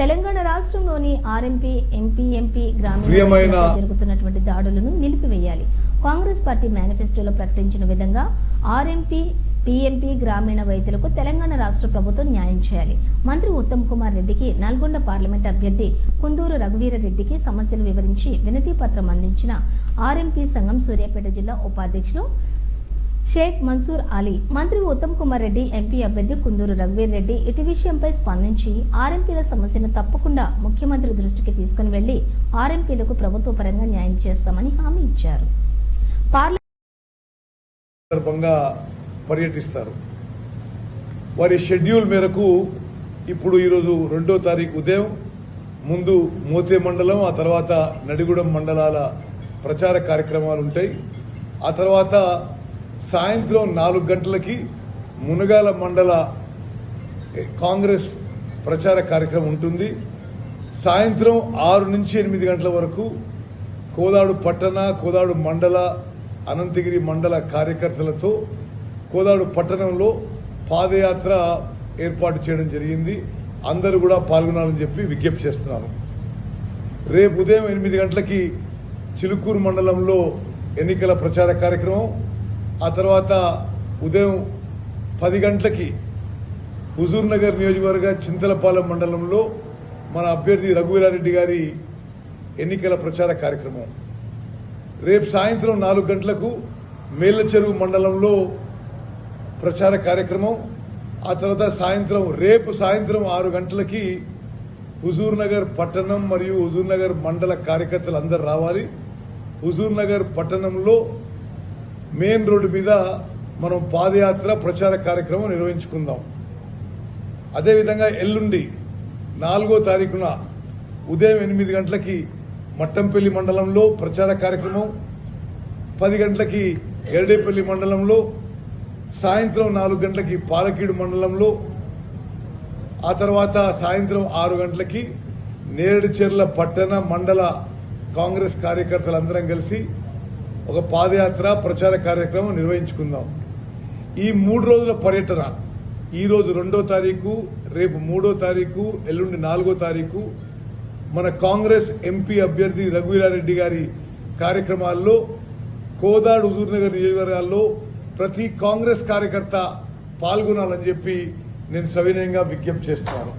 తెలంగాణ రాష్ట్రంలోని RMP MP MP గ్రామీణ జరుగుతున్నటువంటి దాడులను నిలిపివేయాలి. కాంగ్రెస్ పార్టీ మేనిఫెస్టోలో ప్రకటించిన విధంగా ఆర్ఎంపీ పీఎంపీ గ్రామీణ రైతులకు తెలంగాణ రాష్ట్ర ప్రభుత్వం న్యాయం చేయాలి. మంత్రి ఉత్తమ్ కుమార్ రెడ్డికి నల్గొండ పార్లమెంట్ అభ్యర్థి కుందూరు రఘువీర రెడ్డికి సమస్యలు వివరించి వినతి పత్రం అందించిన ఆర్ఎంపీ సంఘం సూర్యాపేట జిల్లా ఉపాధ్యక్షులు షేక్ మన్సూర్ అలీ మంత్రి ఉత్తమ్ కుమార్ రెడ్డి ఎంపీ అభ్యర్థి కుందూరు రఘువీర్ రెడ్డి ఇటు విషయంపై స్పందించి ఆర్ఎంపీల సమస్యను తప్పకుండా ముఖ్యమంత్రి దృష్టికి తీసుకుని వెళ్ళి ఆర్ఎంపీలకు ప్రభుత్వ పరంగా న్యాయం చేస్తామని హామీ ఇచ్చారు. పార్లమెంట్ సందర్భంగా పర్యటిస్తారు. వారి షెడ్యూల్ మేరకు ఇప్పుడు ఈరోజు రెండో తారీఖు ఉదయం ముందు మోతే మండలం ఆ తర్వాత నడిగూడెం మండలాల ప్రచార కార్యక్రమాలు ఉంటాయి. ఆ తర్వాత సాయంత్రం నాలుగు గంటలకి మునగాల మండల కాంగ్రెస్ ప్రచార కార్యక్రమం ఉంటుంది. సాయంత్రం ఆరు నుంచి ఎనిమిది గంటల వరకు కోదాడు పట్టణ కోదాడు మండల అనంతగిరి మండల కార్యకర్తలతో కోదాడు పట్టణంలో పాదయాత్ర ఏర్పాటు చేయడం జరిగింది. అందరూ కూడా పాల్గొనాలని చెప్పి విజ్ఞప్తి చేస్తున్నాను. రేపు ఉదయం ఎనిమిది గంటలకి చిలుకూరు మండలంలో ఎన్నికల ప్రచార కార్యక్రమం ఆ తర్వాత ఉదయం పది గంటలకి హుజూర్ నగర్ నియోజకవర్గ చింతలపాలెం మండలంలో మన అభ్యర్థి రఘువీరారెడ్డి గారి ఎన్నికల ప్రచార కార్యక్రమం. రేపు సాయంత్రం నాలుగు గంటలకు మేళ్ళ చెరువు మండలంలో ప్రచార కార్యక్రమం. ఆ తర్వాత సాయంత్రం రేపు సాయంత్రం ఆరు గంటలకి హుజూర్ నగర్ పట్టణం మరియు హుజూర్ నగర్ మండల కార్యకర్తలు అందరు రావాలి. హుజూర్ నగర్ పట్టణంలో మెయిన్ రోడ్డు మీద మనం పాదయాత్ర ప్రచార కార్యక్రమం నిర్వహించుకుందాం. అదేవిధంగా ఎల్లుండి నాలుగో తారీఖున ఉదయం ఎనిమిది గంటలకి మట్టంపల్లి మండలంలో ప్రచార కార్యక్రమం పది గంటలకి ఎరడేపల్లి మండలంలో సాయంత్రం నాలుగు గంటలకి పాలకీడు మండలంలో ఆ తర్వాత సాయంత్రం ఆరు గంటలకి నేరేడుచెర్ల పట్టణ మండల కాంగ్రెస్ కార్యకర్తలందరం కలిసి ఒక పాదయాత్ర ప్రచార కార్యక్రమం నిర్వహించుకుందాం. ఈ మూడు రోజుల పర్యటన ఈరోజు రెండో తారీఖు రేపు మూడో తారీఖు ఎల్లుండి నాలుగో తారీఖు మన కాంగ్రెస్ ఎంపీ అభ్యర్థి రఘువీరారెడ్డి గారి కార్యక్రమాల్లో కోదాడు హుజూర్నగర్ నియోజకవర్గాల్లో ప్రతి కాంగ్రెస్ కార్యకర్త పాల్గొనాలని చెప్పి నేను సవినయంగా విజ్ఞప్తి చేస్తున్నాను.